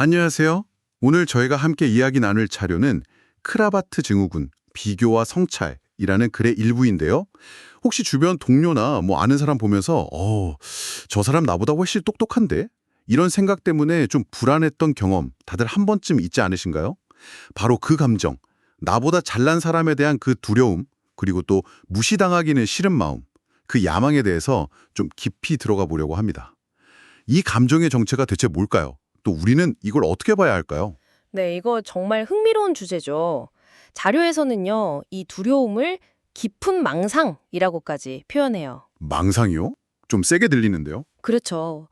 안녕하세요. 오늘 저희가 함께 이야기 나눌 자료는 크라바트 증후군, 비교와 성찰이라는 글의 일부인데요. 혹시 주변 동료나 뭐 아는 사람 보면서 어, 저 사람 나보다 훨씬 똑똑한데? 이런 생각 때문에 좀 불안했던 경험 다들 한 번쯤 있지 않으신가요? 바로 그 감정, 나보다 잘난 사람에 대한 그 두려움, 그리고 또 무시당하기는 싫은 마음, 그 야망에 대해서 좀 깊이 들어가 보려고 합니다. 이 감정의 정체가 대체 뭘까요? 또 우리는 이걸 어떻게 봐야 할까요? 네, 이거 정말 흥미로운 주제죠. 자료에서는요, 이 두려움을 깊은 망상이라고까지 표현해요. 망상이요? 좀 세게 들리는데요? 그렇죠.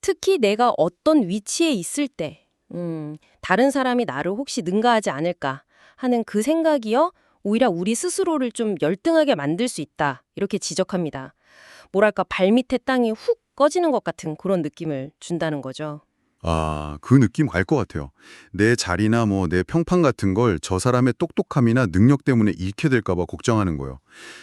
특히 내가 어떤 위치에 있을 때, 음, 다른 사람이 나를 혹시 능가하지 않을까 하는 그 생각이요, 오히려 우리 스스로를 좀 열등하게 만들 수 있다. 이렇게 지적합니다. 뭐랄까, 발밑에 땅이 훅 꺼지는 것 같은 그런 느낌을 준다는 거죠. 아, 그 느낌 알것 같아요. 내 자리나 뭐 내 평판 같은 걸 저 사람의 똑똑함이나 능력 때문에 잃게 될까 봐 걱정하는 거예요.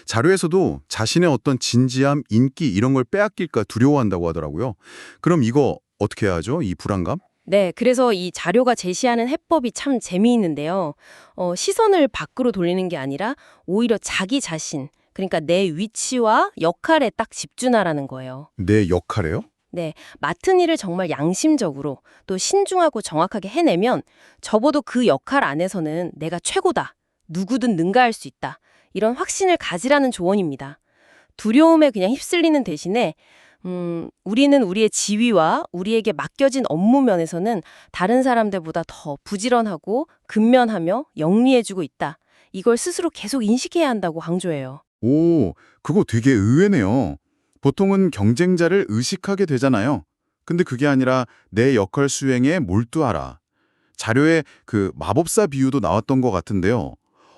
자료에서도 자신의 어떤 진지함, 인기 이런 걸 빼앗길까 두려워한다고 하더라고요. 그럼 이거 어떻게 해야 하죠? 이 불안감? 네, 그래서 이 자료가 제시하는 해법이 참 재미있는데요. 어, 시선을 밖으로 돌리는 게 아니라 오히려 자기 자신, 그러니까 내 위치와 역할에 딱 집중하라는 거예요. 내 역할에요? 네, 맡은 일을 정말 양심적으로 또 신중하고 정확하게 해내면 접어도 그 역할 안에서는 내가 최고다, 누구든 능가할 수 있다, 이런 확신을 가지라는 조언입니다. 두려움에 그냥 휩쓸리는 대신에 음, 우리는 우리의 지위와 우리에게 맡겨진 업무 면에서는 다른 사람들보다 더 부지런하고 근면하며 영리해지고 있다. 이걸 스스로 계속 인식해야 한다고 강조해요. 오, 그거 되게 의외네요. 보통은 경쟁자를 의식하게 되잖아요. 근데 그게 아니라 내 역할 수행에 몰두하라. 자료에 그 마법사 비유도 나왔던 것 같은데요.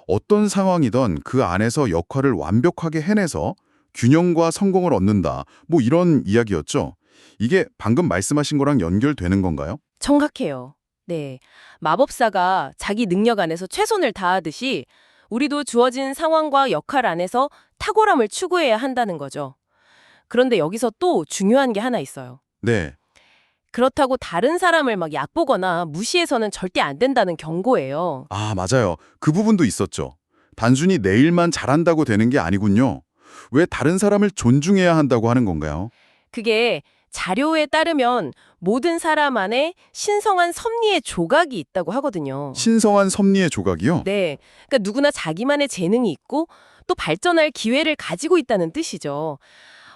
어떤 상황이든 그 안에서 역할을 완벽하게 해내서 균형과 성공을 얻는다. 뭐 이런 이야기였죠. 이게 방금 말씀하신 거랑 연결되는 건가요? 정확해요. 네. 마법사가 자기 능력 안에서 최선을 다하듯이 우리도 주어진 상황과 역할 안에서 탁월함을 추구해야 한다는 거죠. 그런데 여기서 또 중요한 게 하나 있어요. 네. 그렇다고 다른 사람을 막 얕보거나 무시해서는 절대 안 된다는 경고예요. 아, 맞아요. 그 부분도 있었죠. 단순히 내 일만 잘한다고 되는 게 아니군요. 왜 다른 사람을 존중해야 한다고 하는 건가요? 그게 자료에 따르면 모든 사람 안에 신성한 섭리의 조각이 있다고 하거든요. 신성한 섭리의 조각이요? 네. 그러니까 누구나 자기만의 재능이 있고 또 발전할 기회를 가지고 있다는 뜻이죠.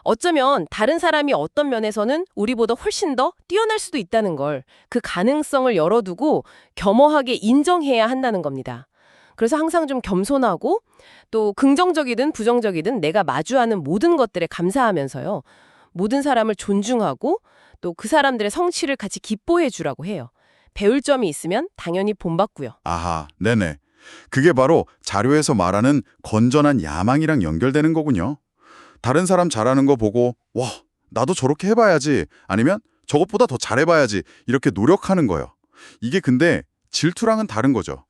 어쩌면 다른 사람이 어떤 면에서는 우리보다 훨씬 더 뛰어날 수도 있다는 걸 그 가능성을 열어두고 겸허하게 인정해야 한다는 겁니다. 그래서 항상 좀 겸손하고 또 긍정적이든 부정적이든 내가 마주하는 모든 것들에 감사하면서요. 모든 사람을 존중하고 또 그 사람들의 성취를 같이 기뻐해 주라고 해요. 배울 점이 있으면 당연히 본받고요. 아하, 네네. 그게 바로 자료에서 말하는 건전한 야망이랑 연결되는 거군요. 다른 사람 잘하는 거 보고 와, 나도 저렇게 해봐야지 아니면 저것보다 더 잘해봐야지 이렇게 노력하는 거예요. 이게 근데 질투랑은 다른 거죠.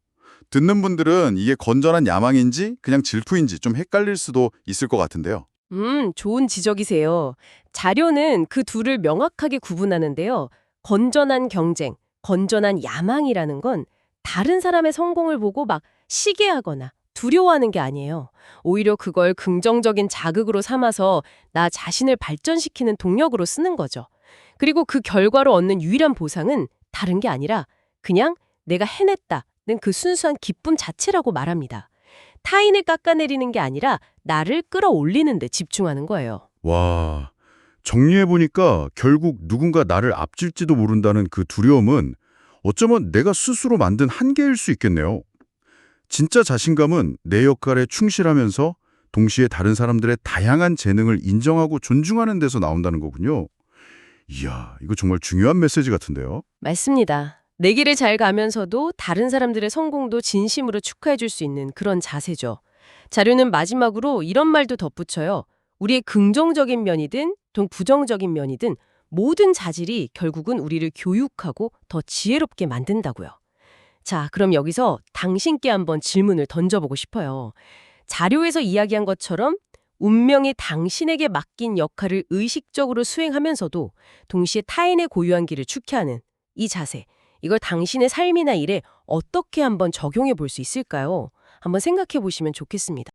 듣는 분들은 이게 건전한 야망인지 그냥 질투인지 좀 헷갈릴 수도 있을 것 같은데요. 음, 좋은 지적이세요. 자료는 그 둘을 명확하게 구분하는데요. 건전한 경쟁, 건전한 야망이라는 건 다른 사람의 성공을 보고 막 시기하거나 두려워하는 게 아니에요. 오히려 그걸 긍정적인 자극으로 삼아서 나 자신을 발전시키는 동력으로 쓰는 거죠. 그리고 그 결과로 얻는 유일한 보상은 다른 게 아니라 그냥 내가 해냈다는 그 순수한 기쁨 자체라고 말합니다. 타인을 깎아내리는 게 아니라 나를 끌어올리는 데 집중하는 거예요. 와, 정리해보니까 결국 누군가 나를 앞질지도 모른다는 그 두려움은 어쩌면 내가 스스로 만든 한계일 수 있겠네요. 진짜 자신감은 내 역할에 충실하면서 동시에 다른 사람들의 다양한 재능을 인정하고 존중하는 데서 나온다는 거군요. 이야, 이거 정말 중요한 메시지 같은데요. 맞습니다. 내 길을 잘 가면서도 다른 사람들의 성공도 진심으로 축하해 줄 수 있는 그런 자세죠. 자료는 마지막으로 이런 말도 덧붙여요. 우리의 긍정적인 면이든 또 부정적인 면이든 모든 자질이 결국은 우리를 교육하고 더 지혜롭게 만든다고요. 자, 그럼 여기서 당신께 한번 질문을 던져보고 싶어요. 자료에서 이야기한 것처럼 운명이 당신에게 맡긴 역할을 의식적으로 수행하면서도 동시에 타인의 고유한 길을 축해하는 이 자세, 이걸 당신의 삶이나 일에 어떻게 한번 적용해 볼 수 있을까요? 한번 생각해 보시면 좋겠습니다.